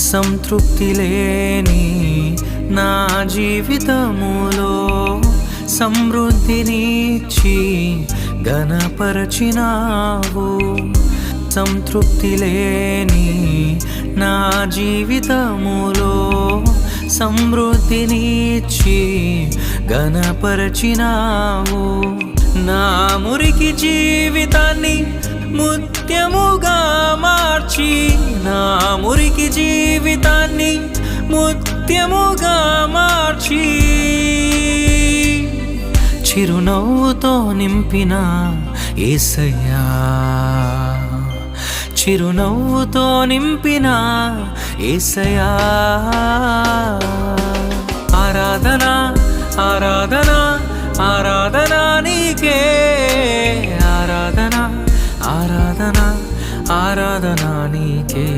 సంతృప్తి లేని నా జీవితములో సమృద్ధినిచ్చి గణపరచినావు సంతృప్తి లేని నా జీవితములో సమృద్ధినిచ్చి గణపరచినావు నా మురికి జీవితాన్ని ముత్యముగా మార్చి నా మురికి జీ జీవితాన్ని ముత్యముగా మార్చి చిరునవ్వుతో నింపిన ఏసయ్యా. చిరునవ్వుతో నింపిన ఏసయ్యా. ఆరాధన ఆరాధన ఆరాధన నీకే. ఆరాధన ఆరాధన ఆరాధన నీకే.